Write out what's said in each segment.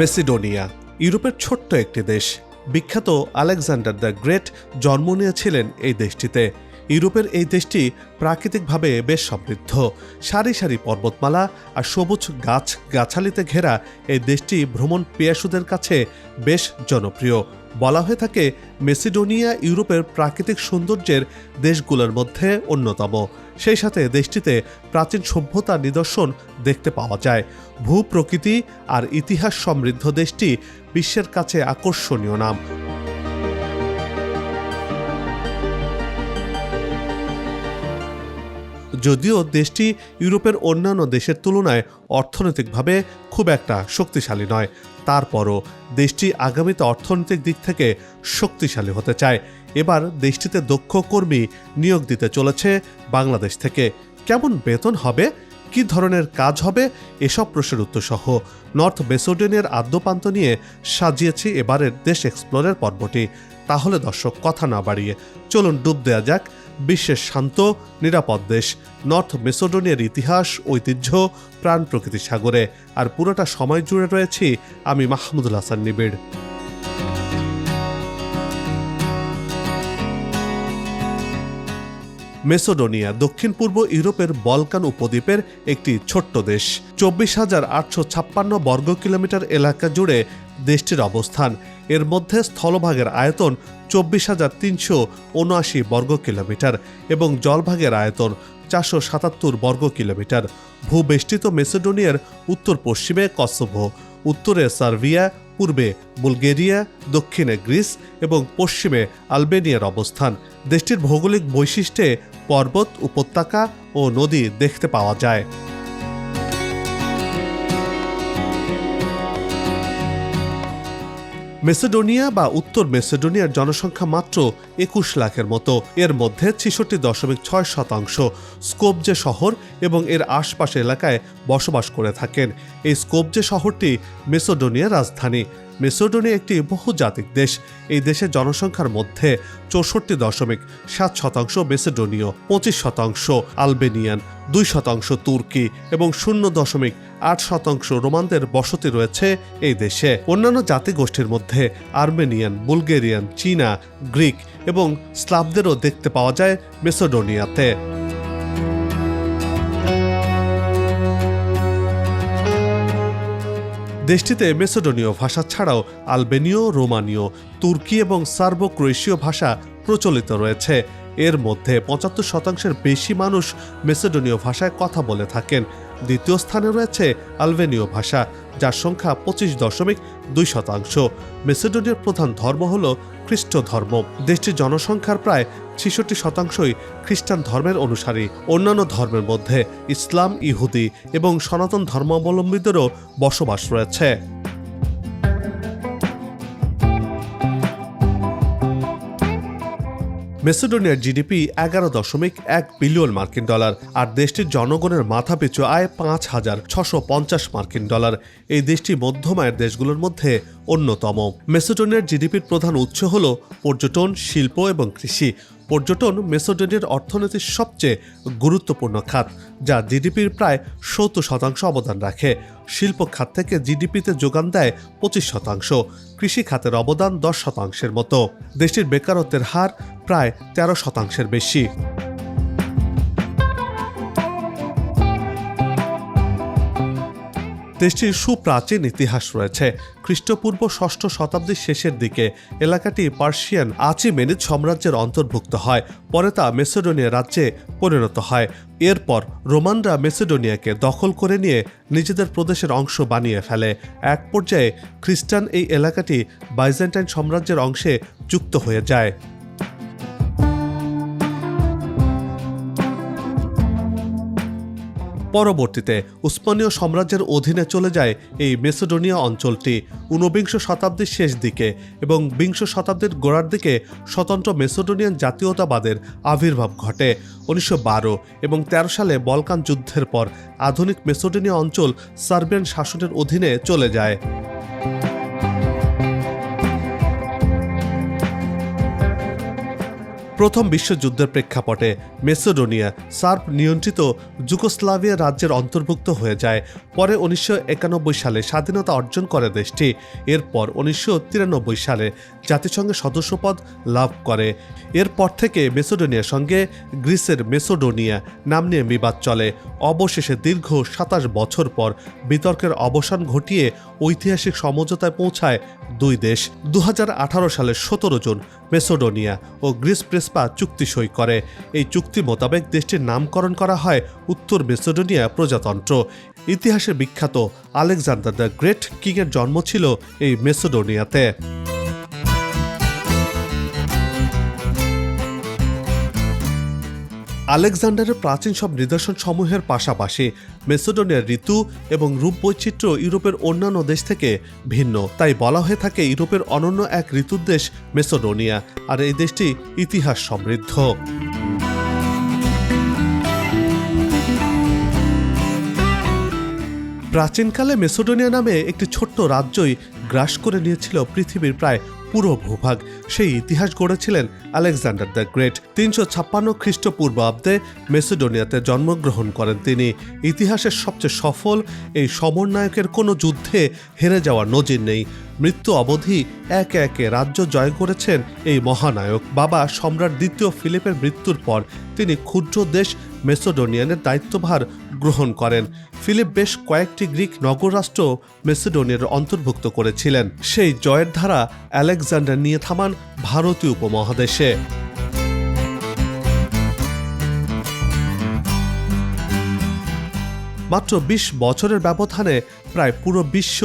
Macedonia ইউরোপের ছোট্ট একটি দেশ। বিখ্যাত আলেকজান্ডার দ্য গ্রেট জন্ম নিয়েছিলেন এই দেশটিতে। ইউরোপের এই দেশটি প্রাকৃতিকভাবে বেশ সমৃদ্ধ। সারি সারি পর্বতমালা আর সবুজ গাছ গাছালিতে ঘেরা এই দেশটি ভ্রমণ পেয়াসুদের কাছে বেশ জনপ্রিয়। বলা হয়ে থাকে, মেসিডোনিয়া ইউরোপের প্রাকৃতিক সৌন্দর্যের দেশগুলোর মধ্যে অন্যতম। সেই সাথে দেশটিতে প্রাচীন সভ্যতার নিদর্শন দেখতে পাওয়া যায়। ভূপ্রকৃতি আর ইতিহাস সমৃদ্ধ দেশটি বিশ্বের কাছে আকর্ষণীয় নাম। যদিও দেশটি ইউরোপের অন্যান্য দেশের তুলনায় অর্থনৈতিকভাবে খুব একটা শক্তিশালী নয়। তারপরও দেশটি আগামীতে অর্থনৈতিক দিক থেকে শক্তিশালী হতে চায়। এবার দেশটিতে দক্ষ কর্মী নিয়োগ দিতে চলেছে বাংলাদেশ থেকে। কেমন বেতন হবে? কি ধরনের কাজ হবে? এসব প্রশ্নের উত্তর সহ নর্থ বেসোডেনের আদ্যপান্ত নিয়ে সাজিয়েছি এবারের দেশ এক্সপ্লোরের পর্বটি। তাহলে দর্শক, কথা না বাড়িয়ে চলুন ডুব দেয়া যাক। বিশ্বের শান্ত, নিরাপদ দেশ, নর্থ মেসোডোনিয়ার ইতিহাস, ঐতিহ্য, প্রাণ প্রকৃতি সাগরে। আর পুরোটা সময় জুড়ে রয়েছি আমি মাহমুদুল হাসান নিবিড়। মেসোডোনিয়া দক্ষিণ পূর্ব ইউরোপের বলকান উপদ্বীপের একটি ছোট্ট দেশ। চব্বিশ হাজার আটশো ছাপ্পান্ন বর্গ কিলোমিটার এলাকা জুড়ে দেশটির অবস্থান। এর মধ্যে স্থলভাগের আয়তন চব্বিশ হাজার তিনশো উনআশি বর্গ কিলোমিটার এবং জলভাগের আয়তন চারশো সাতাত্তর বর্গ কিলোমিটার। ভূবেষ্টিত মেসিডোনিয়ার উত্তর পশ্চিমে কসোভো, উত্তরে সার্বিয়া পূর্বে বুলগেরিয়া, দক্ষিণে গ্রিস এবং পশ্চিমে আলবেনিয়ার অবস্থান। দেশটির ভৌগোলিক বৈশিষ্ট্যে পর্বত, উপত্যকা ও নদী দেখতে পাওয়া যায়। মেসেডোনিয়া বা উত্তর মেসেডোনিয়ার জনসংখ্যা মাত্র একুশ লাখের মতো। এর মধ্যে ছেষট্টি দশমিক ছয় শতাংশ স্কোপজে শহর এবং এর আশপাশ এলাকায় বসবাস করে থাকেন। এই স্কোপজে শহরটি মেসেডোনিয়ার রাজধানী। মেসোডোনিয়া একটি বহুজাতিক দেশ। এই দেশের জনসংখ্যার মধ্যে চৌষট্টি দশমিক সাত শতাংশ মেসেডোনীয়, পঁচিশ শতাংশ আলবেনিয়ান, দুই শতাংশ তুর্কি এবং শূন্য দশমিক আট শতাংশ রোমানদের বসতি রয়েছে এই দেশে। অন্যান্য জাতিগোষ্ঠীর মধ্যে আর্মেনিয়ান, বুলগেরিয়ান, চীনা, গ্রিক এবং স্লাভদেরও দেখতে পাওয়া যায় মেসোডোনিয়াতে। দেশটিতে মেসোডোনীয় ভাষা ছাড়াও আলবেনীয়, রোমানীয়, তুর্কি এবং সার্বো ক্রোয়েশীয় ভাষা প্রচলিত রয়েছে। এর মধ্যে পঁচাত্তর শতাংশের বেশি মানুষ মেসোডোনীয় ভাষায় কথা বলে থাকেন। দ্বিতীয় স্থানে রয়েছে আলবেনীয় ভাষা, যার সংখ্যা পঁচিশ দশমিক দুই শতাংশ। মেসেডোনিয়ার প্রধান ধর্ম হল খ্রিস্ট ধর্ম। দেশটির জনসংখ্যার প্রায় ছেষট্টি শতাংশই খ্রিস্টান ধর্মের অনুসারী। অন্যান্য ধর্মের মধ্যে ইসলাম, ইহুদি এবং সনাতন ধর্মাবলম্বীদেরও বসবাস রয়েছে। মেসিডোনিয়ার জিডিপি এগারো দশমিক এক বিলিয়ন মার্কিন ডলার আর দেশটির জনগণের মাথাপিছু আয় পাঁচ হাজার ছশো পঞ্চাশ মার্কিন ডলার। এই দেশটি মধ্যম আয়ের দেশগুলোর মধ্যে অন্যতম। মেসিডোনিয়ার জিডিপির প্রধান উৎস হল পর্যটন, শিল্প এবং কৃষি। পর্যটন মেসোডেনের অর্থনীতির সবচেয়ে গুরুত্বপূর্ণ খাত, যা জিডিপির প্রায় সত্তর শতাংশ অবদান রাখে। শিল্প খাত থেকে জিডিপিতে যোগান দেয় পঁচিশ শতাংশ, কৃষি খাতের অবদান দশ শতাংশের মতো। দেশটির বেকারত্বের হার প্রায় তেরো শতাংশের বেশি। দেশটির সুপ্রাচীন ইতিহাস রয়েছে। খ্রিস্টপূর্ব ষষ্ঠ শতাব্দীর শেষের দিকে এলাকাটি পার্সিয়ান আচিমেনিদ সাম্রাজ্যের অন্তর্ভুক্ত হয়, পরে তা মেসিডোনিয়া রাজ্যে পরিণত হয়। এরপর রোমানরা মেসিডোনিয়াকে দখল করে নিয়ে নিজেদের প্রদেশের অংশ বানিয়ে ফেলে। এক পর্যায়ে খ্রিস্টান এই এলাকাটি বাইজেন্টাইন সাম্রাজ্যের অংশে যুক্ত হয়ে যায়। পরবর্তীতে উসমানীয় সাম্রাজ্যের অধীনে চলে যায় এই মেসোডোনিয়া অঞ্চলটি, ঊনবিংশ শতাব্দীর শেষ দিকে এবং বিংশ শতাব্দীর গোড়ার দিকে স্বতন্ত্র মেসোডোনিয়ান জাতীয়তাবাদের আবির্ভাব ঘটে। উনিশশো বারো এবং ১৩ সালে বলকান যুদ্ধের পর আধুনিক মেসোডোনিয়া অঞ্চল সার্বিয়ান শাসনের অধীনে চলে যায়। প্রথম বিশ্বযুদ্ধের প্রেক্ষাপটে মেসোডোনিয়া সার্প নিয়ন্ত্রিত যুগোস্লাভিয়া রাজ্যের অন্তর্ভুক্ত হয়ে যায়। পরে উনিশশো একানব্বই সালে স্বাধীনতা অর্জন করে দেশটি। এরপর উনিশশো তিরানব্বই সালে জাতিসংঘের সদস্যপদ লাভ করে। এরপর থেকে মেসোডোনিয়ার সঙ্গে গ্রিসের মেসোডোনিয়া নাম নিয়ে বিবাদ চলে। অবশেষে দীর্ঘ সাতাশ বছর পর বিতর্কের অবসান ঘটিয়ে ঐতিহাসিক সমঝোতায় পৌঁছায় দুই দেশ। দু হাজার আঠারো সালের সতেরো জুন মেসোডোনিয়া ও গ্রিস প্রেসপা চুক্তি সই করে। এই চুক্তি মোতাবেক দেশটির নামকরণ করা হয় উত্তর মেসোডোনিয়া প্রজাতন্ত্র। ইতিহাসে বিখ্যাত আলেকজান্ডার দ্য গ্রেট কিংয়ের জন্ম ছিল এই মেসোডোনিয়াতে। আলেকজান্ডারের প্রাচীন সব নিদর্শন সমূহের পাশাপাশি মেসোডোনিয়ার ঋতু এবং রূপ বৈচিত্র্য ইউরোপের অন্যান্য দেশ থেকে ভিন্ন। তাই বলা হয়ে থাকে ইউরোপের অনন্য এক ঋতুর দেশ মেসোডোনিয়া, আর এই দেশটি ইতিহাস সমৃদ্ধ। প্রাচীনকালে মেসোডোনিয়া নামে একটি ছোট্ট রাজ্যই গ্রাস করে নিয়েছিল পৃথিবীর প্রায় পুরো ভূভাগ। সেই ইতিহাস গড়েছিলেন আলেকজান্ডার দ্য গ্রেট। তিনশো ছাপ্পান্ন খ্রিস্টপূর্বাব্দে মেসিডোনিয়াতে জন্মগ্রহণ করেন তিনি। ইতিহাসের সবচেয়ে সফল এই সমন্বয়কের কোনো যুদ্ধে হেরে যাওয়ার নজির নেই। মৃত্যু অবধি একে একে রাজ্য জয় করেছেন এই মহানায়ক। বাবা সম্রাট দ্বিতীয় ফিলিপের মৃত্যুর পর তিনি ক্ষুদ্র দেশ মেসোডোনিয়ানের দায়িত্বভার গ্রহণ করেন। ফিলিপ বেশ কয়েকটি গ্রিক নগররাষ্ট্র মেসিডোনিয়ার অন্তর্ভুক্ত করেছিলেন। সেই জয়ের ধারা আলেকজান্ডার নিয়ে থামান ভারতীয় উপমহাদেশে। মাত্র ২০ বছরের ব্যবধানে প্রায় পুরো বিশ্ব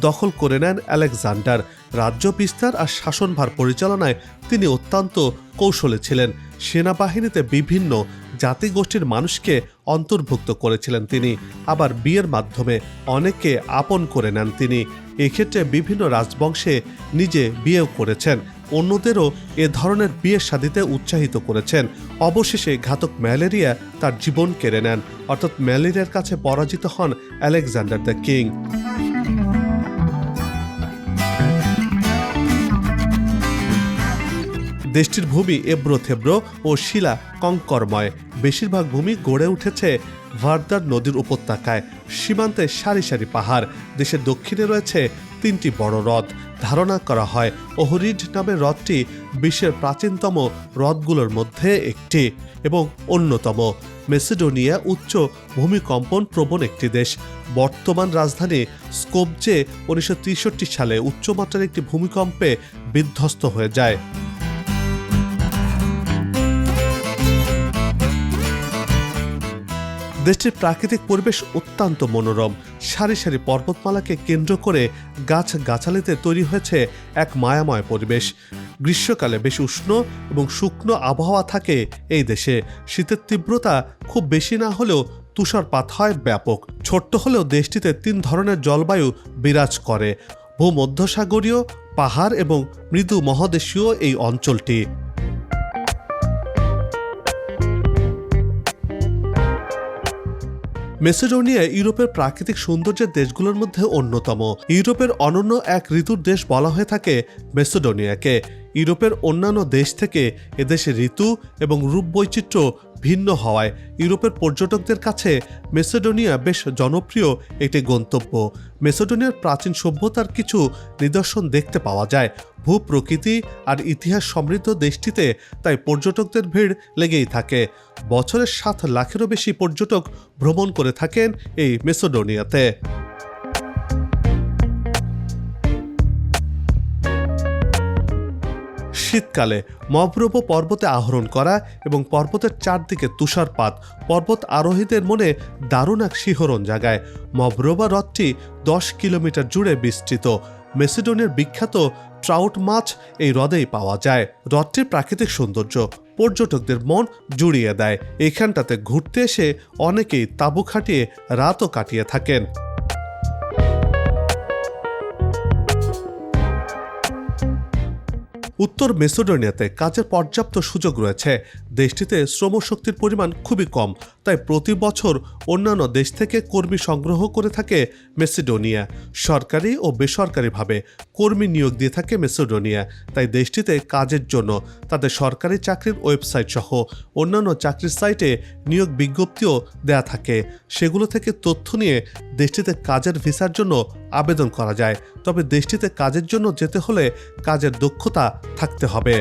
দখল করে নেন আলেকজান্ডার। রাজ্য বিস্তার আর শাসনভার পরিচালনায় তিনি অত্যন্ত কৌশলে ছিলেন। সেনাবাহিনীতে বিভিন্ন জাতিগোষ্ঠীর মানুষকে অন্তর্ভুক্ত করেছিলেন তিনি। আবার বিয়ের মাধ্যমে অনেককে আপন করে নেন তিনি। এক্ষেত্রে বিভিন্ন রাজবংশে নিজে বিয়েও করেছেন। অন্যদেরও এ ধরনের বিয়ের শাদিতে উৎসাহিত করেছেন। অবশেষে ঘাতক ম্যালেরিয়া তার জীবন কেড়ে নেন। অর্থাৎ ম্যালেরিয়ার কাছে পরাজিত হন আলেকজান্ডার দ্য কিং। দেশটির ভূমি এব্রো থেব্রো ও শিলা কঙ্করময়। বেশিরভাগ ভূমি গড়ে উঠেছে ভার্দার নদীর উপত্যকায়, সীমান্তে সারি সারি পাহাড়। দেশের দক্ষিণে রয়েছে তিনটি বড় হ্রদ। ধারণা করা হয়, ওহরিড নামের হ্রদটি বিশ্বের প্রাচীনতম হ্রদগুলোর মধ্যে একটি এবং অন্যতম। মেসিডোনিয়া উচ্চ ভূমিকম্পন প্রবণ একটি দেশ। বর্তমান রাজধানী স্কোপজে উনিশশো সালে উচ্চমাত্রার একটি ভূমিকম্পে বিধ্বস্ত হয়ে যায়। দেশটির প্রাকৃতিক পরিবেশ অত্যন্ত মনোরম। সারি সারি পর্বতমালাকে কেন্দ্র করে গাছ গাছালিতে তৈরি হয়েছে এক মায়াময় পরিবেশ। গ্রীষ্মকালে বেশ উষ্ণ এবং শুকনো আবহাওয়া থাকে এই দেশে। শীতের তীব্রতা খুব বেশি না হলেও তুষারপাত হয় ব্যাপক। ছোট্ট হলেও দেশটিতে তিন ধরনের জলবায়ু বিরাজ করে। ভূমধ্যসাগরীয়, পাহাড় এবং মৃদু মহাদেশীয় এই অঞ্চলটি। মেসিডোনিয়া ইউরোপের প্রাকৃতিক সৌন্দর্যের দেশগুলোর মধ্যে অন্যতম। ইউরোপের অনন্য এক ঋতুর দেশ বলা হয়ে থাকে মেসিডোনিয়াকে। ইউরোপের অন্যান্য দেশ থেকে এদেশে ঋতু এবং রূপ বৈচিত্র্য ভিন্ন হওয়ায় ইউরোপের পর্যটকদের কাছে মেসিডোনিয়া বেশ জনপ্রিয় একটি গন্তব্য। মেসিডোনিয়ার প্রাচীন সভ্যতার কিছু নিদর্শন দেখতে পাওয়া যায়। ভূপ্রকৃতি আর ইতিহাস সমৃদ্ধ দেশটিতে তাই পর্যটকদের ভিড় লেগেই থাকে। বছরের সাত লাখেরও বেশি পর্যটক ভ্রমণ করে থাকেন এই মেসোডোনিয়াতে। শীতকালে মভরব পর্বতে আহরণ করা এবং পর্বতের চারদিকে তুষারপাত, পর্বত আরোহীদের মনে দারুণ এক শিহরণ জাগায়। মভরবা হ্রদটি দশ কিলোমিটার জুড়ে বিস্তৃত। মেসিডোনিয়ার বিখ্যাত ট্রাউট মাছ এই হ্রদেই পাওয়া যায়। হ্রদটির প্রাকৃতিক সৌন্দর্য পর্যটকদের মন জুড়িয়ে দেয়। এখানটাতে ঘুরতে এসে অনেকেই তাঁবু খাটিয়ে রাতও কাটিয়ে থাকেন। উত্তর মেসিডোনিয়াতে কাজের পর্যাপ্ত সুযোগ রয়েছে। দেশটিতে শ্রমশক্তির পরিমাণ খুবই কম, তাই প্রতি বছর অন্যান্য দেশ থেকে কর্মী সংগ্রহ করে থাকে মেসিডোনিয়া। সরকারি ও বেসরকারিভাবে কর্মী নিয়োগ দিয়ে থাকে মেসিডোনিয়া, তাই দেশটিতে কাজের জন্য তাদের সরকারি চাকরির ওয়েবসাইট সহ অন্যান্য চাকরির সাইটে নিয়োগ বিজ্ঞপ্তিও দেয়া থাকে। সেগুলো থেকে তথ্য নিয়ে দেশটিতে কাজের ভিসার জন্য আবেদন করা যায়, তবে দেশটিতে কাজের জন্য যেতে হলে কাজের দক্ষতা থাকতে হবে।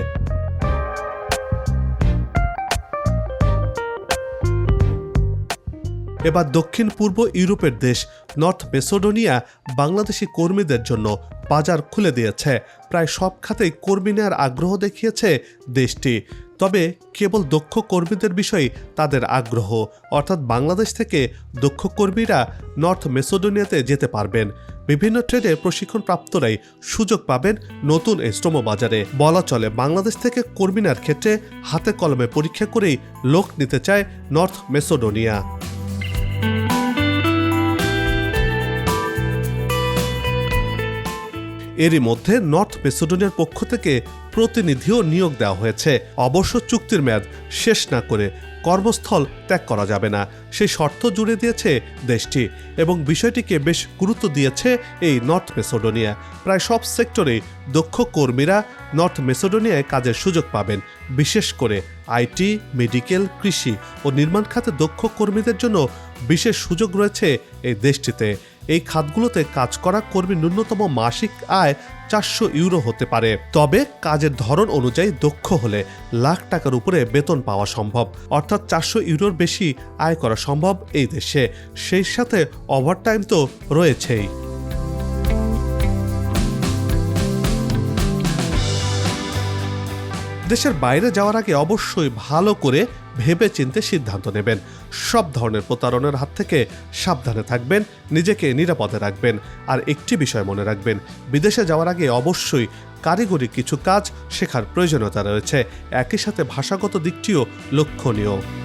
এবার দক্ষিণ পূর্ব ইউরোপের দেশ নর্থ মেসোডোনিয়া বাংলাদেশি কর্মীদের জন্য বাজার খুলে দিয়েছে। প্রায় সব খাতেই কর্মী নেওয়ার আগ্রহ দেখিয়েছে দেশটি। তবে কেবল দক্ষ কর্মীদের বিষয়ে তাদের আগ্রহ, অর্থাৎ বাংলাদেশ থেকে দক্ষ কর্মীরা নর্থ মেসোডোনিয়াতে যেতে পারবেন। বিভিন্ন ট্রেডে প্রশিক্ষণ প্রাপ্তরাই সুযোগ পাবেন নতুন এই শ্রম বাজারে বলা চলে, বাংলাদেশ থেকে কর্মী নেওয়ার ক্ষেত্রে হাতে কলমে পরীক্ষা করেই লোক নিতে চায় নর্থ মেসোডোনিয়া। এরই মধ্যে নর্থ মেসোডোনিয়ার পক্ষ থেকে প্রতিনিধিও নিয়োগ দেওয়া হয়েছে। অবশ্য চুক্তির মেয়াদ শেষ না করে কর্মস্থল ত্যাগ করা যাবে না। সেই শর্ত জুড়ে দিয়েছে দেশটি এবং বিষয়টিকে বেশ গুরুত্ব দিয়েছে এই নর্থ মেসোডোনিয়া। প্রায় সব সেক্টরে দক্ষ কর্মীরা নর্থ মেসোডোনিয়ায় কাজের সুযোগ পাবেন। বিশেষ করে আইটি, মেডিকেল, কৃষি ও নির্মাণ খাতে দক্ষ কর্মীদের জন্য বিশেষ সুযোগ রয়েছে এই দেশটিতে। এই খাতগুলোতে কাজ করা কর্মী ন্যূনতম মাসিক আয় চারশো ইউরো হতে পারে। তবে কাজের ধরন অনুযায়ী দক্ষ হলে লাখ টাকার উপরে বেতন পাওয়া সম্ভব। অর্থাৎ চারশো ইউরোর বেশি আয় করা সম্ভব এই দেশে। সেই সাথে ওভারটাইম তো রয়েছেই। দেশের বাইরে যাওয়ার আগে অবশ্যই ভালো করে ভেবে চিনতে সিদ্ধান্ত নেবেন। সব ধরনের প্রতারণার হাত থেকে সাবধানে থাকবেন, নিজেকে নিরাপদে রাখবেন। আর একটি বিষয় মনে রাখবেন, বিদেশে যাওয়ার আগে অবশ্যই কারিগরি কিছু কাজ শেখার প্রয়োজনীয়তা রয়েছে। একই সাথে ভাষাগত দিকটিও লক্ষণীয়।